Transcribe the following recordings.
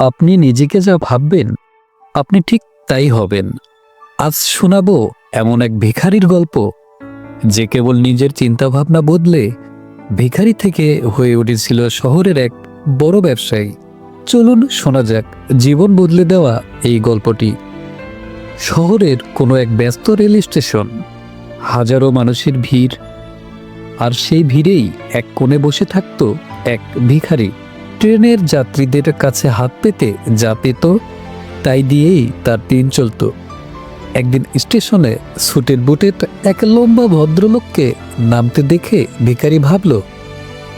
আপনি নিজেকে যা ভাববেন, আপনি ঠিক তাই হবেন। আজ শোনাবো এমন এক ভিখারির গল্প, যে কেবল নিজের চিন্তাভাবনা বদলে ভিখারি থেকে হয়ে উঠেছিল শহরের এক বড় ব্যবসায়ী। চলুন শোনা যাক, জীবন বদলে দেওয়া এই গল্পটি। শহরের কোনো এক ব্যস্ত রেল স্টেশন, হাজারো মানুষের ভিড়, আর সেই ভিড়েই এক কোণে বসে থাকতো এক ভিখারি। ট্রেনের যাত্রীদের কাছে হাত পেতে যা পেত, তাই দিয়েই তার দিন চলতো। একদিন স্টেশনে সুটের বুটের এক লম্বা ভদ্রলোককে নামতে দেখে ভিখারি ভাবল,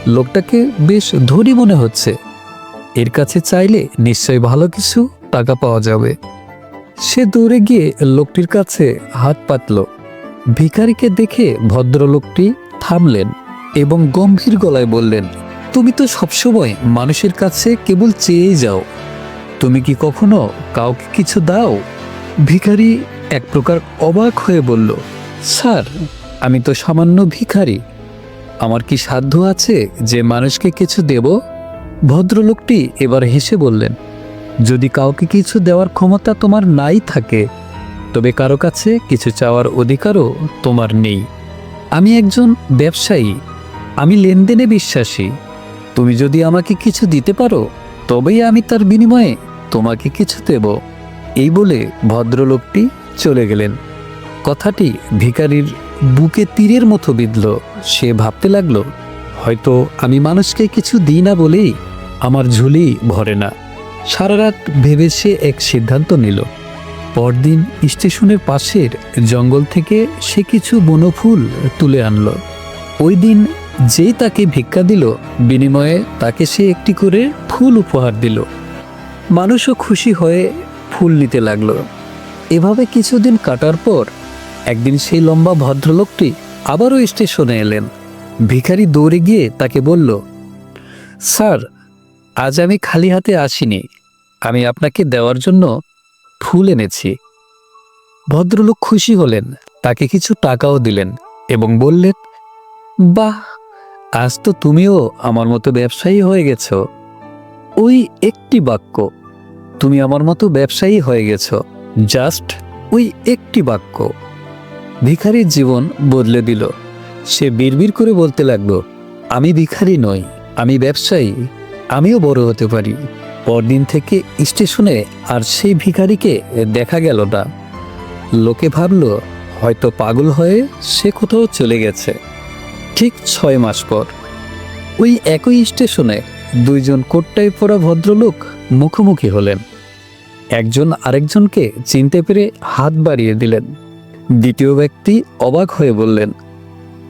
লোকটাকে বেশ ধনী মনে হচ্ছে। এর কাছে চাইলে নিশ্চয় ভালো কিছু টাকা পাওয়া যাবে। সে দৌড়ে গিয়ে লোকটির কাছে হাত পাতল। ভিখারিকে দেখে ভদ্রলোকটি থামলেন এবং গম্ভীর গলায় বললেন তুমি তো সবসময় মানুষের কাছে কেবল চেয়েই যাও। তুমি কি কখনো কাউকে কিছু দাও? ভিখারি এক প্রকার অবাক হয়ে বলল, স্যার, আমি তো সামান্য ভিখারি। আমার কি সাধ্য আছে যে মানুষকে কিছু দেব? ভদ্রলোকটি এবার হেসে বললেন, যদি কাউকে কিছু দেওয়ার ক্ষমতা তোমার নাই থাকে, তবে কারও কাছে কিছু চাওয়ার অধিকারও তোমার নেই। আমি একজন ব্যবসায়ী। আমি লেনদেনে বিশ্বাসী। তুমি যদি আমাকে কিছু দিতে পারো, তবেই আমি তার বিনিময়ে তোমাকে কিছু দেব। এই বলে ভদ্রলোকটি চলে গেলেন। কথাটি ভিখারির বুকে তীরের মতো বিঁধল। সে ভাবতে লাগল, হয়তো আমি মানুষকে কিছু দিই না বলেই আমার ঝুলি ভরে না। সারা রাত ভেবে সে এক সিদ্ধান্ত নিল। পরদিন স্টেশনের পাশের জঙ্গল থেকে সে কিছু বনফুল তুলে আনলো। ওই দিন যেই তাকে ভিক্ষা দিল, বিনিময়ে তাকে সে একটি করে ফুল উপহার দিল। মানুষও খুশি হয়ে ফুল নিতে লাগল। এভাবে কিছুদিন কাটার পর একদিন সেই লম্বা ভদ্রলোকটি আবারও স্টেশনে এলেন। ভিখারি দৌড়ে গিয়ে তাকে বলল, স্যার, আজ আমি খালি হাতে আসিনি। আমি আপনাকে দেওয়ার জন্য ফুল এনেছি। ভদ্রলোক খুশি হলেন, তাকে কিছু টাকাও দিলেন এবং বললেন, বাহ আজ তো তুমিও আমার মতো ব্যবসায়ী হয়ে গেছ। ওই একটি বাক্য, তুমি আমার মতো ব্যবসায়ী হয়ে গেছ। জাস্ট ওই একটি বাক্য। ভিখারির জীবন বদলে দিল। সে বিড়বিড় করে বলতে লাগল, আমি ভিখারি নই, আমি ব্যবসায়ী, আমিও বড় হতে পারি। পরদিন থেকে স্টেশনে আর সেই ভিখারিকে দেখা গেল না। লোকে ভাবল, হয়তো পাগল হয়ে সে কোথাও চলে গেছে। ঠিক ছয় মাস পর। ওই একই স্টেশনে দুইজন কোট্টায় পড়া ভদ্রলোক মুখোমুখি হলেন। একজন আরেকজনকে চিনতে পেরে হাত বাড়িয়ে দিলেন। দ্বিতীয় ব্যক্তি অবাক হয়ে বললেন,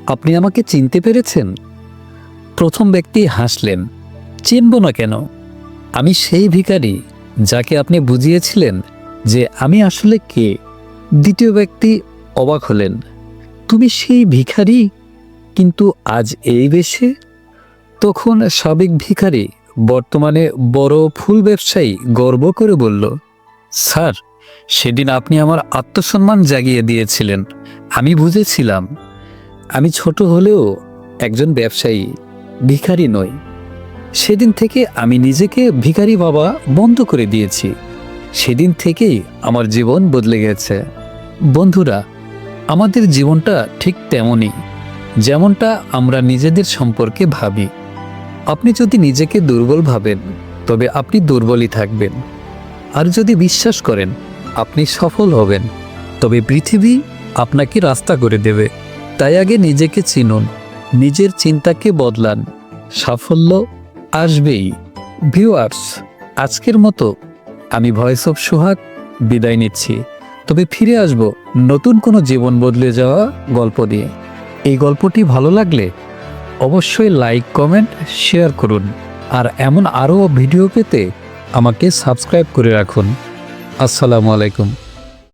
আপনি আমাকে চিনতে পেরেছেন? প্রথম ব্যক্তি হাসলেন, চিনব না কেন? আমি সেই ভিখারি যাকে আপনি বুঝিয়েছিলেন যে আমি আসলে কে। দ্বিতীয় ব্যক্তি অবাক হলেন, তুমি সেই ভিখারি কিন্তু আজ এই বেশে? তখন সাবেক ভিখারি বর্তমানে বড় ফুল ব্যবসায়ী গর্ব করে বলল, স্যার, সেদিন আপনি আমার আত্মসম্মান জাগিয়ে দিয়েছিলেন। আমি বুঝেছিলাম। আমি ছোট হলেও একজন ব্যবসায়ী, ভিখারি নই। সেদিন থেকে আমি নিজেকে ভিখারি বাবা বন্ধ করে দিয়েছি। সেদিন থেকেই আমার জীবন বদলে গেছে। বন্ধুরা, আমাদের জীবনটা ঠিক তেমনই। যেমনটা আমরা নিজেদের সম্পর্কে ভাবি। আপনি যদি নিজেকে দুর্বল ভাবেন, তবে আপনি দুর্বলই থাকবেন। আর যদি বিশ্বাস করেন, আপনি সফল হবেন। তবে পৃথিবী আপনাকে রাস্তা করে দেবে। তাই আগে নিজেকে চিনুন, নিজের চিন্তাকে বদলান। সাফল্য আসবেই। ভিউয়ার্স, আজকের মতো আমি ভয়েস অফ সোহাগ বিদায় নিচ্ছি। তবে ফিরে আসব নতুন কোনো জীবন বদলে যাওয়া গল্প দিয়ে এই গল্পটি ভালো লাগলে অবশ্যই লাইক, কমেন্ট, শেয়ার করুন। আর এমন আরও ভিডিও পেতে আমাকে সাবস্ক্রাইব করে রাখুন। আসসালামু আলাইকুম।